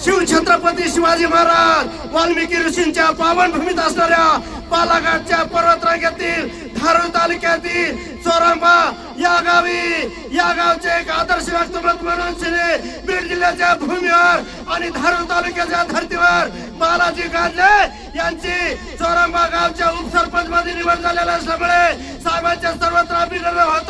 शिवछत्रपती शिवाजी महाराज वाल्मिकी ऋषींच्या पावनभूमीत असणाऱ्या बालाघाटच्या पर्वतरांगेतील धारू तालुक्यातील चोरांबा या गावी या गावचे एक आदर्श व्यक्तिमत्व म्हणून शिने बीड जिल्ह्याच्या भूमीवर आणि धारू तालुक्याच्या धर्तीवर बालाजी गाजले यांची चोरांबा गावच्या उपसरपंच मध्ये निवड झालेल्या असल्यामुळे साहेबांच्या सर्वत्र अभिनंदन होत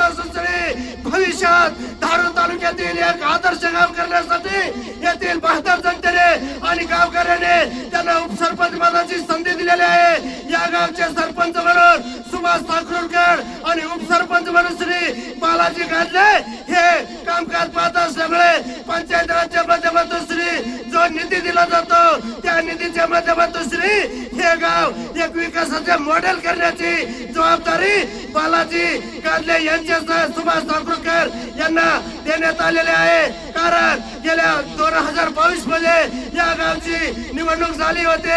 भविष्यात धारूर तालुक्यातील एक आदर्श गाव करण्यासाठी येथील बहादर जनतेने आणि गावकऱ्याने त्यांना उपसरपंच पदाची संधी दिलेली आहे. या गावचे सरपंच म्हणून सुभाष ठाकूरकर आणि उपसरपंच म्हणून श्री बालाजी गाजले हे कामकाज पाहत असल्यामुळे पंचायत राजच्या माध्यमातून श्री जो निधी दिला जातो त्या निधीच्या माध्यमातून श्री हे गाव एक विकासाचे मॉडेल करण्याची जबाबदारी बालाजी गाजले यांच्या सुभाष ठाकूर त्यांना देण्यात आलेले आहे. कारण गेल्या दोन हजार बावीसमध्ये या गावची निवडणूक झाली होती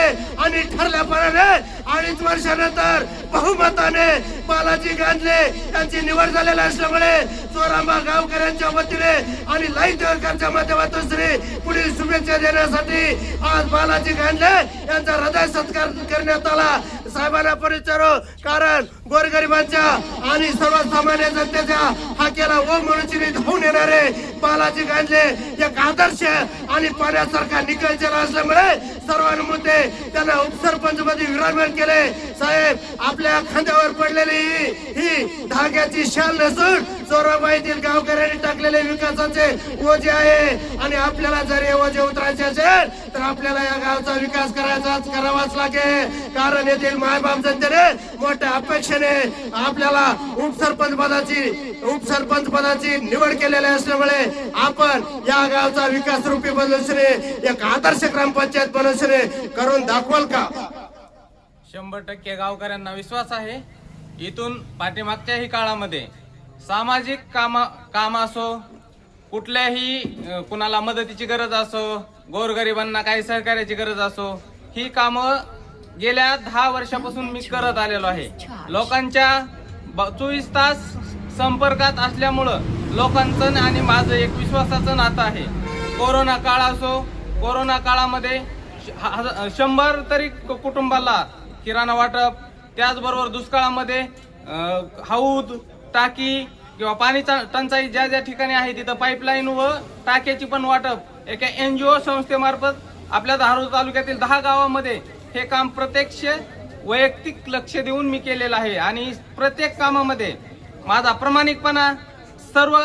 आणि ठरल्याप्रमाणे अडीच वर्षानंतर बहुमताने बालाजी गांधले यांची निवड झालेली असल्यामुळे चोरांबा गावकऱ्यांच्या वतीने आणि लाई देवकरच्या माध्यमातून श्री पुढील शुभेच्छा देण्यासाठी आज बालाजी गांधले यांचा हृदय सत्कार करण्यात आला. साहेबांना परिचारो कारण गोरगरिबांच्या आणि सर्वसामान्य जनतेच्या हाकेला ओ म्हणून धावून येणारे बालाजी गांधले एक आदर्श आणि पाण्यासारखा निकलचेला असल्यामुळे सर्वांमध्ये त्यांना उपसरपंच मध्ये विराजमान केले. साहेब आपल्या खांद्यावर पडलेली ही- धाग्याची शाल नसून चोराबाईतील गावकऱ्यांनी टाकलेले विकासाचे ओझे आहे. आणि आपल्याला जर हे ओझे उतरायचे असेल तर आपल्याला या गावचा विकास करायचाच करावाच लागेल. कारण येथील मायबाप जनतेने मोठ्या अपेक्षेने आपल्याला उपसरपंच पदाची उपसरपंच पदाची निवड केलेली असल्यामुळे आपण या गावचा विकास रूपी बनून एक आदर्श ग्रामपंचायत बनून करून दाखवाल का? शंभर टक्के गावकऱ्यांना विश्वास आहे. इथून पाठीमागच्याही काळामध्ये सामाजिक कामा काम असो कुठल्याही कुणाला मदतीची गरज असो गोरगरिबांना काही सहकार्याची गरज असो ही कामं गेल्या दहा वर्षापासून मी करत आलेलो आहे. लोकांच्या चोवीस तास संपर्कात असल्यामुळं लोकांचं आणि माझं एक विश्वासाचं नातं आहे. कोरोना काळ असो कोरोना काळामध्ये श- शंभर तरी कु- कुटुंबाला किराणा वाटप त्याचबरोबर दुष्काळामध्ये हौद टाकी किंवा पाणी टंचाई ज्या ज्या ठिकाणी आहे तिथं पाईपलाईन व टाक्याची पण वाटप. एका एनजीओ संस्थेमार्फत आपल्या धारूर तालुक्यातील दहा गावामध्ये हे काम प्रत्यक्ष वैयक्तिक लक्ष देऊन मी केलेलं आहे. आणि प्रत्येक कामामध्ये माझा प्रामाणिकपणा सर्व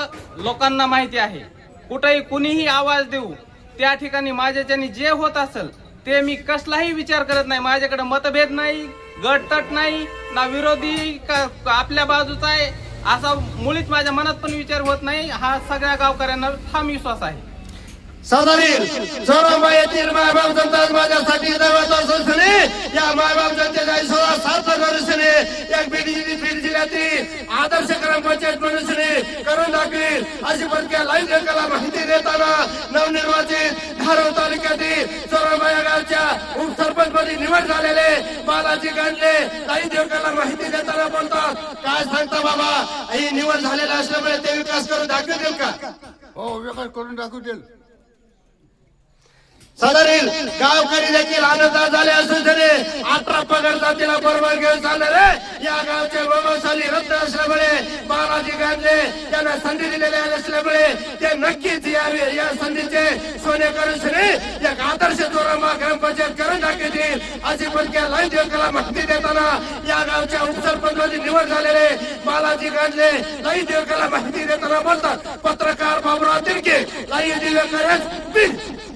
लोकांना माहिती आहे. कुठेही कुणीही आवाज देऊ त्या ठिकाणी माझ्याच्याने जे होत असेल ते मी कसलाही विचार करत नाही. माझ्याकडे मतभेद नाही गटतट नाही ना विरोधी का आपल्या बाजूचा आहे असा मुळीच माझ्या मनात पण विचार होत नाही. हा सगळ्या गावकऱ्यांना ठाम विश्वास आहे. मायबाप जनता माझ्यासाठी या मायबाप जनतेचा सोळा बीड बीड जिल्ह्यातील आदर्श ग्रामपंचायत म्हणून करून दाखवील अशी पण लाईव्ह माहिती दे गावच्या उपसरपंच पदी निवड झालेले बालाजी गांडे ताई देवकाला माहिती देताना बोलतात. काय सांगता बाबा? ही निवड झालेला असल्यामुळे ते विकास करून दाखवतील का? हो विकास करून दाखवू देईल सदरील गावकरी देखील आनंदात झाले असून तरी अठरा पगार तिला बरोबर घेऊन चालणार या गावचे वैभवशाली रद्द असल्यामुळे बालाजी गांधले त्यांना संधी दिलेली असल्यामुळे ते नक्कीच यावे. या संधीचे सोने करून श्री एक आदर्श चोरामा ग्रामपंचायत करून दाखवतील अशी पण त्या लाईन देवकाला माहिती देताना या गावच्या उपसरपंच निवड झालेले बालाजी गांधले लाईन देवकाला माहिती देताना बोलतात. पत्रकार बाबुराव तिरके लाईन देवकर